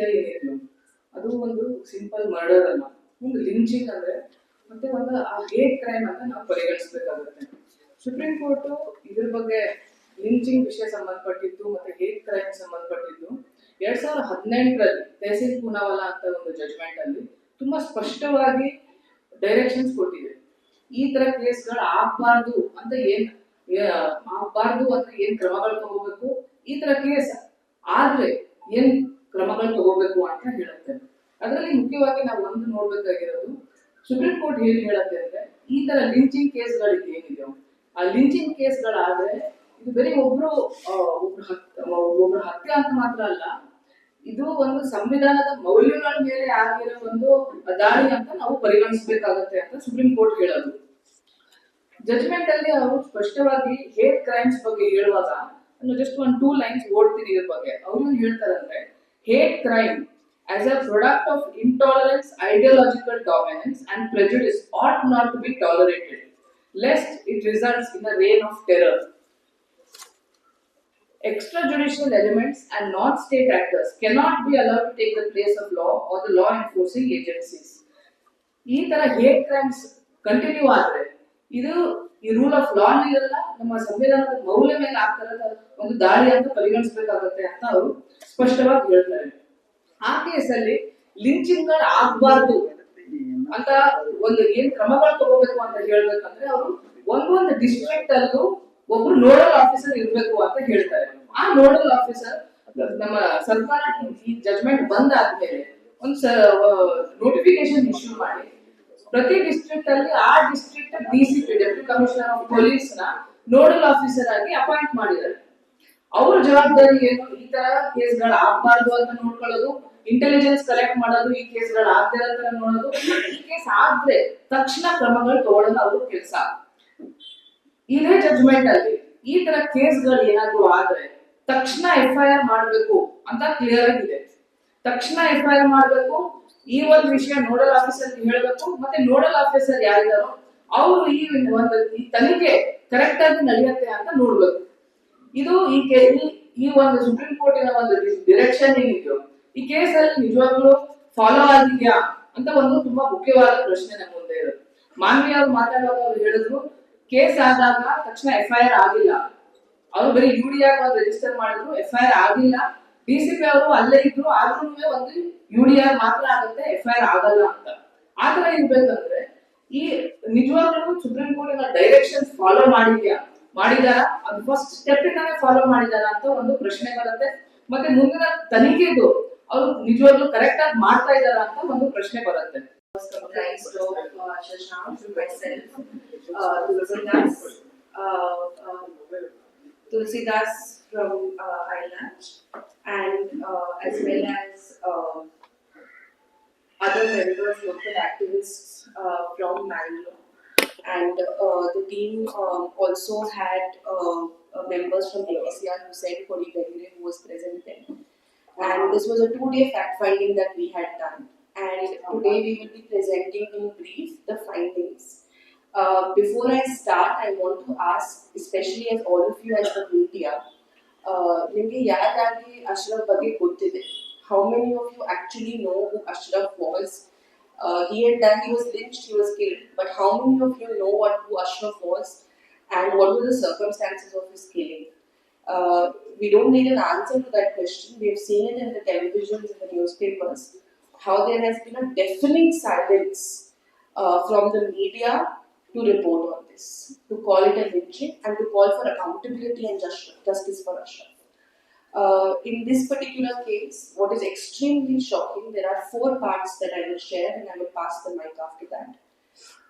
ಹತ್ಯೆ ಅದು ಒಂದು ಸಿಂಪಲ್ ಮರ್ಡರ್ ಅಲ್ಲ. ಒಂದು ಲಿಂಚಿಂಗ್ ಅಂದ್ರೆ ಮತ್ತೆ ಒಂದು, ಆ ಹೇಟ್ ಕ್ರೈಮ್ ಅಂತ ನಾವು ಪರಿಗಣಿಸಬೇಕಾಗುತ್ತೆ. ಸುಪ್ರೀಂ ಕೋರ್ಟ್ ಇದ್ರ ಬಗ್ಗೆ ಲಿಂಚಿಂಗ್ ವಿಷಯ ಸಂಬಂಧಪಟ್ಟಿದ್ದು ಮತ್ತೆ ಹೇಟ್ ಕ್ರೈಮ್ ಸಂಬಂಧಪಟ್ಟಿದ್ದು ಎರಡ್ ಸಾವಿರದ ಹದಿನೆಂಟರಲ್ಲಿ ತಹಸೀಲ್ ಪೂನಾವಾಲಾ ಅಂತ ಒಂದು ಜಜ್ಮೆಂಟ್ ಅಲ್ಲಿ ತುಂಬಾ ಸ್ಪಷ್ಟವಾಗಿ ಡೈರೆಕ್ಷನ್ಸ್ ಕೊಟ್ಟಿದೆ. ಈ ತರ ಕೇಸ್ಗಳು ಆಗ್ಬಾರ್ದು ಅಂತ ಏನ್ ಆಗ್ಬಾರ್ದು ಅಂತ ಏನ್ ಕ್ರಮಗಳು ತಗೋಬೇಕು? ಈ ತರ ಕೇಸ್ ಆದ್ರೆ ಏನ್ ಕ್ರಮಗಳು ತಗೋಬೇಕು ಅಂತ ಹೇಳುತ್ತೆ. ಅದರಲ್ಲಿ ಮುಖ್ಯವಾಗಿ ನಾವು ಒಂದು ನೋಡ್ಬೇಕಾಗಿರೋದು ಸುಪ್ರೀಂ ಕೋರ್ಟ್ ಏನ್ ಹೇಳುತ್ತೆ ಅಂದ್ರೆ, ಈ ತರ ಲಿಂಚಿಂಗ್ ಕೇಸ್ಗಳಿಗೆ ಏನಿದೆಯೋ ಆ ಲಿಂಚಿಂಗ್ ಕೇಸ್ಗಳಾದ್ರೆ, ಇದು ಬರೀ ಒಬ್ರು ಒಬ್ರು ಹತ್, ಒಬ್ರು ಹತ್ಯೆ ಅಂತ ಮಾತ್ರ ಅಲ್ಲ, ಇದು ಒಂದು ಸಂವಿಧಾನದ ಮೌಲ್ಯಗಳ ಮೇಲೆ ಆಗಿರೋ ಒಂದು ದಾಳಿ ಅಂತ ನಾವು ಪರಿಗಣಿಸಬೇಕಾಗತ್ತೆ ಅಂತ ಸುಪ್ರೀಂ ಕೋರ್ಟ್ ಹೇಳೋದು. ಜಜ್ಮೆಂಟ್ ಅಲ್ಲಿ ಅವರು ಸ್ಪಷ್ಟವಾಗಿ ಹೇಟ್ ಕ್ರೈಮ್ಸ್ ಬಗ್ಗೆ ಹೇಳುವಾಗ, ನಾನು ಜಸ್ಟ್ ಒಂದು ಟೂ ಲೈನ್ಸ್ ಓಡ್ತೀನಿ ಇದ್ರ ಬಗ್ಗೆ. ಅವ್ರು ಹೇಳ್ತಾರಂದ್ರೆ hate crime as a product of intolerance ideological dominance and ಪ್ರೆಜುಡಿಸ್ at not to B tolerated lest it results in a rain of terror extrajudicial elements and non-state actors cannot be allowed to take the place of law or the law enforcing agencies. ಈ ತರ hate crimes continue ಆದ್ರೆ ಇದು ಈ rule of law ಇರಲ್ಲ ನಮ್ಮ ಸಂವಿಧಾನದ ಮೌಲ್ಯ ಮೇಲೆ ಆಗ್ತಾರದ ಒಂದು ದಾರಿ ಅಂತ ಪರಿಗಣಿಸಬೇಕಾಗುತ್ತೆ ಅಂತ ಅವರು ಸ್ಪಷ್ಟವಾಗಿ ಹೇಳ್ತಾರೆ. ಆ ಕೇಸಲ್ಲಿ ಲಿಂಚಿಂಗ್ಗಳು ಆಗ್ಬಾರ್ದು ಅಂತ ಒಂದು ಏನ್ ಕ್ರಮಗಳು ತಗೋಬೇಕು ಅಂತ ಹೇಳ್ಬೇಕಂದ್ರೆ ಅವರು ಒಂದೊಂದು ಡಿಸ್ಟ್ರಿಕ್ಟ್ ಅಲ್ಲೂ ಒಬ್ರು ನೋಡಲ್ ಆಫೀಸರ್ ಇರ್ಬೇಕು ಅಂತ ಹೇಳ್ತಾರೆ. ಆ ನೋಡಲ್ ಆಫೀಸರ್ ನಮ್ಮ ಸರ್ಕಾರ ಈ ಜಜ್ಮೆಂಟ್ ಬಂದಾದ್ಮೇಲೆ ಒಂದು ನೋಟಿಫಿಕೇಶನ್ ಇಶ್ಯೂ ಮಾಡಿ ಪ್ರತಿ ಡಿಸ್ಟ್ರಿಕ್ಟ್ ಅಲ್ಲಿ ಆ district DCP deputy commissioner of ಪೊಲೀಸ್ನ nodal officer ಆಗಿ ಅಪಾಯಿಂಟ್ ಮಾಡಿದ್ದಾರೆ. ಅವ್ರ ಜವಾಬ್ದಾರಿ ಏನು? ಈ ತರ ಕೇಸ್ಗಳು ಆಗ್ಬಾರ್ದು ಅಂತ ನೋಡ್ಕೊಳ್ಳೋದು ಇಂಟೆಲಿಜೆನ್ಸ್ ಕಲೆಕ್ಟ್ ಮಾಡೋದು, ಈ ಕೇಸ್ಗಳು ಆಗ್ದಿರೋ ತರ ನೋಡೋದು, ಈ ಕೇಸ್ ಆದ್ರೆ ತಕ್ಷಣ ಕ್ರಮಗಳು ತಗೊಳ್ಳೋದು ಅವ್ರ ಕೆಲಸ. ಇದೇ ಜಜ್ಮೆಂಟ್ ಅಲ್ಲಿ ಈ ತರ ಕೇಸ್ಗಳು ಏನಾದ್ರು ಆದ್ರೆ ತಕ್ಷಣ ಎಫ್ ಐ ಆರ್ ಮಾಡ್ಬೇಕು ಅಂತ ಕ್ಲಿಯರ್ ಆಗಿದೆ. ತಕ್ಷಣ ಎಫ್ ಐ ಆರ್ ಮಾಡ್ಬೇಕು ಈ ಒಂದು ವಿಷಯ ನೋಡಲ್ ಆಫೀಸರ್ ಹೇಳಬೇಕು, ಮತ್ತೆ ನೋಡಲ್ ಆಫೀಸರ್ ಯಾರಿದಾರೋ ಅವರು ಈ ಒಂದು ಈ ತನಿಖೆ ಕರೆಕ್ಟ್ ಆಗಿ ನಡೆಯುತ್ತೆ ಅಂತ ನೋಡ್ಬೇಕು. ಇದು ಈ ಈ- ಒಂದು ಸುಪ್ರೀಂ ಕೋರ್ಟಿನ ಒಂದು ಡಿರೆಕ್ಷನ್ ಏನಿದೆಯೋ ಈ ಕೇಸಲ್ಲಿ ನಿಜವಾಗ್ಲೂ ಫಾಲೋ ಆಗಿದ್ಯಾ ಅಂತ ಒಂದು ತುಂಬಾ ಮುಖ್ಯವಾದ ಪ್ರಶ್ನೆ ನಮ್ಮ ಮುಂದೆ ಇರೋದು ಮಾನ್ವಿ ಅವ್ರು ಮಾತಾಡುವಾಗ ಅವ್ರು ಹೇಳಿದ್ರು ಕೇಸ್ ಆದಾಗ ತಕ್ಷಣ ಎಫ್ ಆಗಿಲ್ಲ. ಅವ್ರು ಬರೀ ಡಿ ಆಗ ರಿಜಿಸ್ಟರ್ ಮಾಡಿದ್ರು ಎಫ್ ಆಗಿಲ್ಲ. ಡಿ ಸಿ ಪಿ ಅವರು ಅಲ್ಲೇ ಇದ್ರು ಆದ್ರೂ ಒಂದು ಯು ಡಿ ಆರ್ ಮಾತ್ರ ಆಗುತ್ತೆ ಎಫ್ ಐ ಆರ್ ಆಗಲ್ಲ ಅಂತ. ಆತರ ಇರ್ಬೇಕಂದ್ರೆ ಈ ನಿಜವಾಗ್ಲೂ ಸುಪ್ರೀಂ ಕೋರ್ಟಿನ ಡೈರೆಕ್ಷನ್ ಫಾಲೋ ಮಾಡಿದ್ಯಾ? ಮಾಡಿದಾರ? ಅದು ಫಸ್ಟ್ ಸ್ಟೆಪ್ ಇಂದಾನೆ ಫಾಲೋ ಮಾಡಿದಾರ ಅಂತ ಒಂದು ಪ್ರಶ್ನೆ ಬರುತ್ತೆ. ಮತ್ತೆ ಮುಂದಿನ ತನಿಖೆಗೂ ಅವ್ರು ನಿಜವಾಗ್ಲೂ ಕರೆಕ್ಟ್ ಆಗಿ ಮಾಡ್ತಾ ಇದಾರ ಅಂತ ಒಂದು ಪ್ರಶ್ನೆ ಬರುತ್ತೆ. Uh, uh, uh, Tulsidas from uh, Ireland, and uh, as well as uh, other members, local activists uh, from Mangalore. And the team um, also had members from APCR Hussain Kodi Gahire who was present there. And this was a two-day fact-finding that we had done. And today we will be presenting in brief the findings. Uh, before I start, I want to ask, especially as all of you as the media, uh, ನಿಮ್ಗೆ ಯಾರಾಗಿ ಅಶ್ರಫ್ ಬಗ್ಗೆ ಗೊತ್ತಿದೆ how many of you actually no who Ashraf was he had done he was lynched he was killed but how many of you know what who ashraf was and what were the circumstances of his killing uh, we don't need an answer to that question we've seen it in the televisions in the newspapers how there has been a deafening silence uh, from the media to report on this to call it a lynching and to call for accountability and just, justice for ashraf uh, in this particular case, what is extremely shocking, there are four parts that I will share and I will pass the mic after that.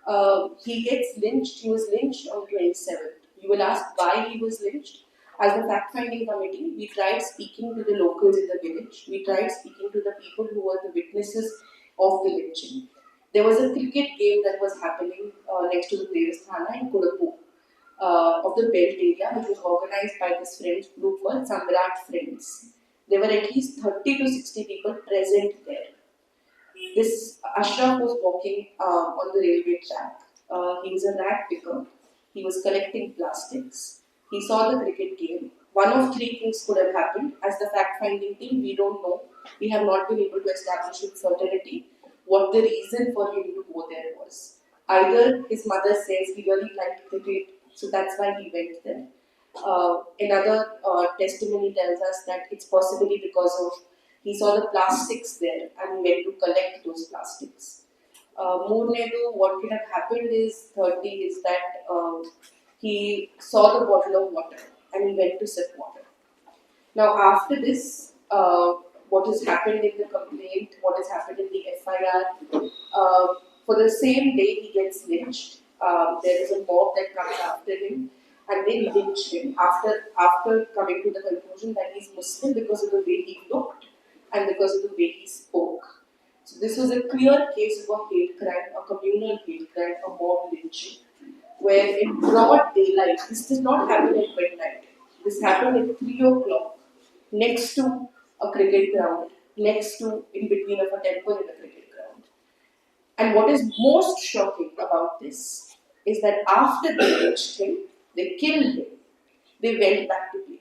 Uh, he gets lynched, he was lynched on 27th. You will ask why he was lynched. As the fact finding committee, we tried speaking to the locals in the village, we tried speaking to the people who were the witnesses of the lynching. There was a cricket game that was happening uh, next to the Devasthana in Kodapur uh, of the belt area, which was organized by this friends group called Samrat Friends. There were at least 30 to 60 people present there. This Ashraf was walking uh, on the railway track. Uh, he was a rat picker. He was collecting plastics. He saw the cricket game. One of three things could have happened. As the fact finding team, we don't know we have not been able to establish with certainty what the reason for him to go there was. Either his mother says he really liked cricket, so that's why he went there. Uh, another uh, testimony tells us that it's possibly because of he saw the plastics there and went to collect those plastics. Uh, Moornedu, what could have happened is, thirdly, is that uh, he saw the bottle of water and he went to sip water. Now, after this, uh, what has happened in the complaint, what has happened in the FIR, uh, for the same day he gets lynched. Um, there is a mob that comes after him and they lynch him after after coming to the conclusion that he's Muslim because of the way he looked and because of the way he spoke. So this was a clear case of a hate crime, a communal hate crime, a mob lynching, where in broad daylight, this did not happen at midnight. This happened at three o'clock, next to a cricket ground, next to in between of a temple and a cricket ground. And what is most shocking about this is that after they lynched him, they killed him, they went back to play.